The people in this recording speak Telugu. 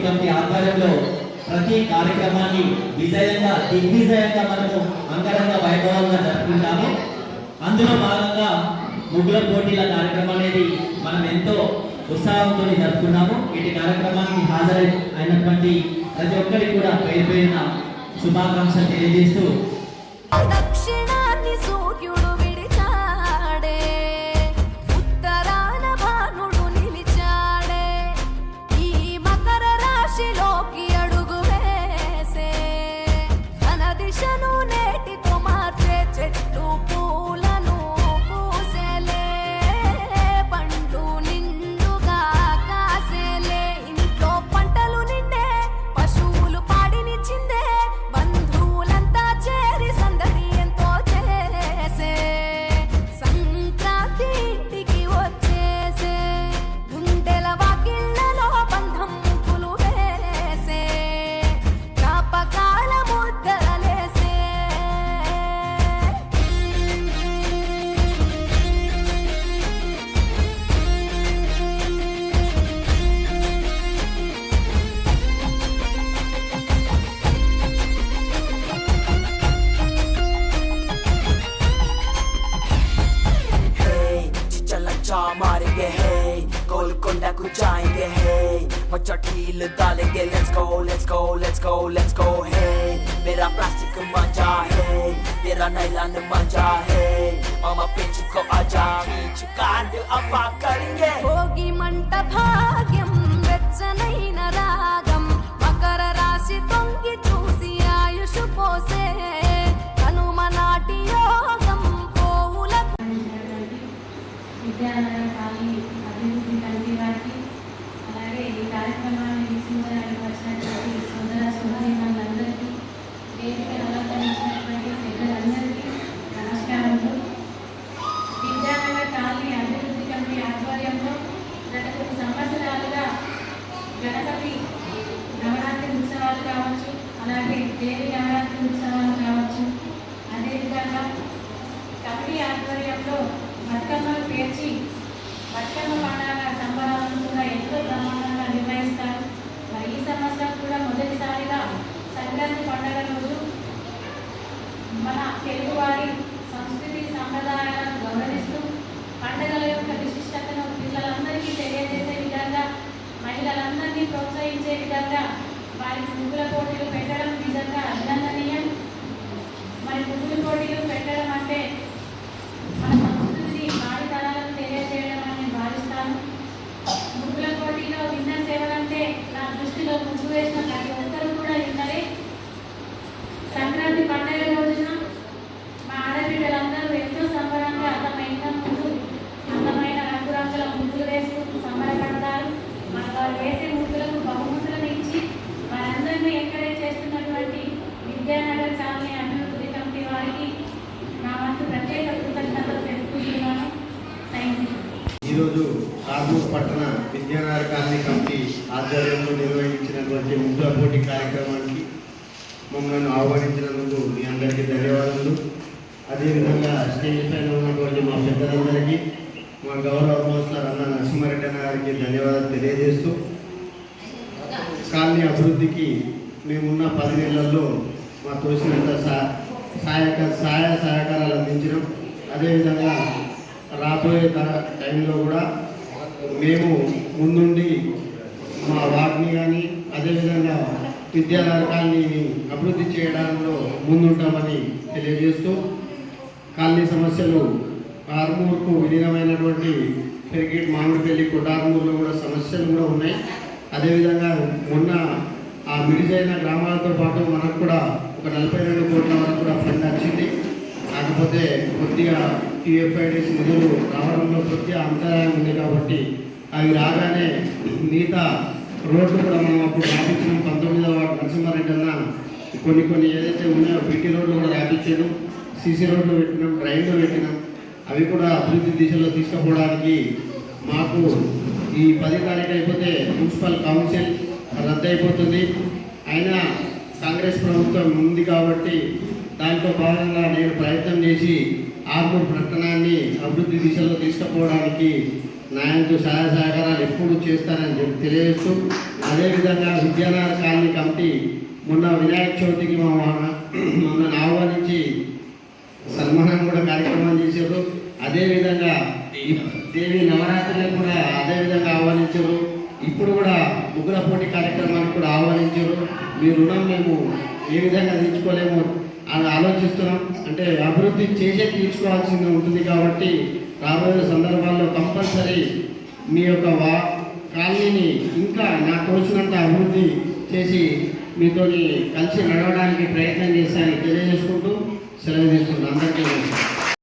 అభివృద్ధి కమిటీ ఆధ్వర్యంలో ప్రతి కార్యక్రమాన్ని విజయంగా దిగ్విజయంగా మనము అంగరంగ వైభవంగా జరుపుకుంటాము. అందులో భాగంగా ముగ్గుల పోటీల కార్యక్రమం అనేది మనం ఎంతో ఉత్సాహంతో జరుపుకున్నాము. ఇటు కార్యక్రమానికి హాజరై అయినటువంటి ప్రతి ఒక్కరికి కూడా పేరు పేరున శుభాకాంక్షలు తెలియజేస్తూ मचा मारेंगे है गोलकोंडा को जाएँगे है मचा ठील डालेंगे let's go let's go let's go let's go है मेरा प्लास्टिक मज़ा है तेरा नाइलान मज़ा है मामा पिंच को आजा, खींच कांड अपा करेंगे। होगी मंटा भाग्यम बच्चा नहीं राग విద్యానగర కాలనీ అభివృద్ధి కమిటీ వారికి. అలాగే ఈ కార్యక్రమాన్ని విస్మరణకు వచ్చినటువంటి సోదర సోదరిమణులందరికీ వేదిక అలంకరించినటువంటి పెద్దలందరికీ నమస్కారములు. విద్యానగర్ కాలనీ అభివృద్ధి కమిటీ ఆధ్వర్యంలో గత కొన్ని సంవత్సరాలుగా గణపతి నవరాత్రి ఉత్సవాలు కావచ్చు అలాగే దేవి ఈరోజు ఆర్మూర్ పట్టణ విద్యానగర కాలనీ కమిటీ ఆధ్వర్యంలో నిర్వహించినటువంటి ముద్ర పోటీ కార్యక్రమానికి మమ్మల్ని ఆహ్వానించినందుకు మీ అందరికీ ధన్యవాదాలు అదేవిధంగా స్టేజ్ పైన ఉన్నటువంటి మా పెద్దలందరికీ మా గౌరవ కౌన్సిలర్ అన్న నరసింహారెడ్డి అన్న గారికి ధన్యవాదాలు తెలియజేస్తూ కాలనీ అభివృద్ధికి మేమున్న పది నెలల్లో మా తోసినంత సా సహాయక సహాయ సహకారాలు అందించడం అదేవిధంగా రాబోయే త- టైంలో కూడా మేము ముందుండి మా వార్డుని కానీ అదేవిధంగా విద్యా కాలనీని అభివృద్ధి చేయడంలో ముందుంటామని తెలియజేస్తూ కాలనీ సమస్యలు ఆర్మూర్కు విలీనమైనటువంటి పెరిగేట్ మామిడిపల్లి కొట్టార్మూర్లో కూడా సమస్యలు కూడా ఉన్నాయి. అదేవిధంగా మొన్న ఆ మిడిజైన గ్రామాలతో పాటు మనకు కూడా ఒక నలభై రెండు కోట్ల వరకు కూడా ఫండ్ వచ్చింది. కాకపోతే కొద్దిగా టీఎఫ్ఐడిస్ నిధులు రావడంలో కొద్దిగా అంతరాయం ఉంది కాబట్టి అవి రాగానే మిగతా రోడ్లు కూడా మనం అప్పుడు రాపించడం పంతొమ్మిదవ వార్డు నరసింహారెడ్డి అన్న కొన్ని కొన్ని ఏదైతే ఉన్నాయో బీటీ రోడ్లు కూడా రాపించాడు. సీసీ రోడ్లు పెట్టినాం డ్రైన్లు పెట్టినాం. అవి కూడా అభివృద్ధి దిశలో తీసుకుపోవడానికి మాకు ఈ పది తారీఖు అయిపోతే మున్సిపల్ కౌన్సిల్ రద్దు అయిపోతుంది అయినా కాంగ్రెస్ ప్రభుత్వం ఉంది కాబట్టి దాంట్లో భాగంగా నేను ప్రయత్నం చేసి ఆర్మూర్ పట్టణాన్ని అభివృద్ధి దిశలో తీసుకుపోవడానికి నాయనతో సహాయ సహకారాలు ఎప్పుడు చేస్తానని చెప్పి తెలియజేస్తూ అదేవిధంగా విద్యానగర్ కాలనీ కమిటీ మొన్న వినాయక చవితికి మా మమ్మల్ని ఆహ్వానించి సన్మానం కూడా కార్యక్రమం చేశారు అదేవిధంగా దేవి నవరాత్రులకు కూడా అదేవిధంగా ఆహ్వానించారు ఇప్పుడు కూడా ముగ్గుల పోటీ కార్యక్రమానికి కూడా ఆహ్వానించారు మీ రుణం మేము ఏ విధంగా తీర్చుకోలేము ఆలోచిస్తున్నాం. అంటే అభివృద్ధి చేసే తీర్చుకోవాల్సింది ఉంటుంది కాబట్టి రాబోయే సందర్భాల్లో కంపల్సరీ మీ యొక్క వా కాలనీని ఇంకా నాకు తోచినంత అభివృద్ధి చేసి మీతో కలిసి నడవడానికి ప్రయత్నం చేస్తానని తెలియజేసుకుంటూ సెలవు తీసుకుంటాను అందరికీ